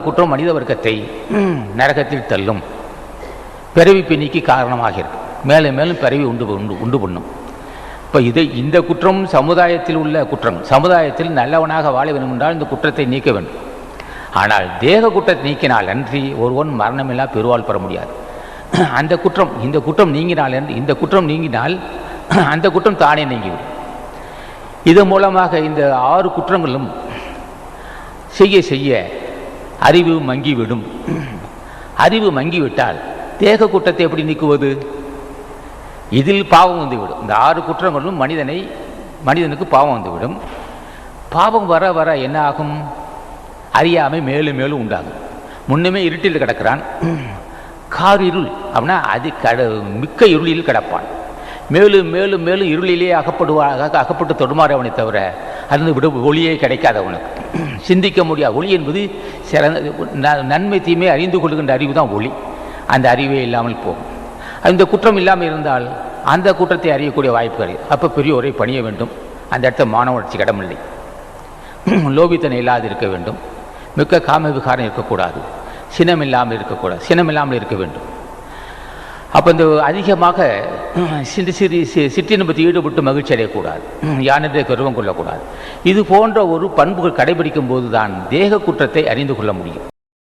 குற்றம் மனித வர்க்கத்தை நரகத்தில் தள்ளும். பிறவி பிணிக்கு காரணமாக இருக்கு மேலும் மேலும் பிறவி உண்டு உண்டு உண்டு பண்ணும். இப்போ இது இந்த குற்றம் சமுதாயத்தில் உள்ள குற்றம். சமுதாயத்தில் நல்லவனாக வாழ வேண்டும் என்றால் இந்த குற்றத்தை நீக்க வேண்டும். ஆனால் தேக குற்றத்தை நீக்கினால் அன்றி ஒருவன் மரணமில்லா பெருவாள் பெற முடியாது. அந்த குற்றம் இந்த குற்றம் நீங்கினால் அன்றி- இந்த குற்றம் நீங்கினால் அந்த குற்றம் தானே நீங்கிவிடும். இது மூலமாக இந்த ஆறு குற்றங்களும் செய்ய செய்ய அறிவு மங்கிவிடும். அறிவு மங்கிவிட்டால் தேக குற்றத்தை எப்படி நீக்குவது? இதில் பாவம் வந்துவிடும். இந்த ஆறு குற்றங்களும் மனிதனை மனிதனுக்கு பாவம் வந்துவிடும். பாவம் வர வர என்ன ஆகும்? அறியாமை மேலும் மேலும் உண்டாகும். முன்னுமே இருட்டில் கிடக்கிறான். கார் இருள் அப்படின்னா அது கட மிக்க இருளில் கிடப்பான். மேலும் மேலும் மேலும் இருளிலே அகப்படுவாக அகப்பட்டு தொடுமாறவனை தவிர அதுலேருந்து விட ஒளியே கிடைக்காது அவனுக்கு. சிந்திக்க முடியாது ஒளி என்பது சிறந்த நன்மை தீமை அறிந்து கொள்கின்ற அறிவு தான் ஒளி. அந்த அறிவே இல்லாமல் போகும். அந்த குற்றம் இல்லாமல் இருந்தால் அந்த குற்றத்தை அறியக்கூடிய வாய்ப்பு கிடையாது அப்போ பெரியோரை பணிய வேண்டும். அந்த இடத்த மாணவ வளர்ச்சி இடமில்லை லோபித்தனை இல்லாது இருக்க வேண்டும். மிக்க காம விகாரம் இருக்கக்கூடாது. சினம் இல்லாமல் இருக்கக்கூடாது. சினம் இல்லாமல் இருக்க வேண்டும். அப்போ இந்த அதிகமாக சிறு சிறு சி- சிற்றின்பத்தில் ஈடுபட்டு மகிழ்ச்சி அடையக்கூடாது. யானிட கருவம் கொள்ளக்கூடாது. இது போன்ற ஒரு பண்புகள் கடைபிடிக்கும் போது தான் தேக குற்றத்தை அறிந்து கொள்ள முடியும்.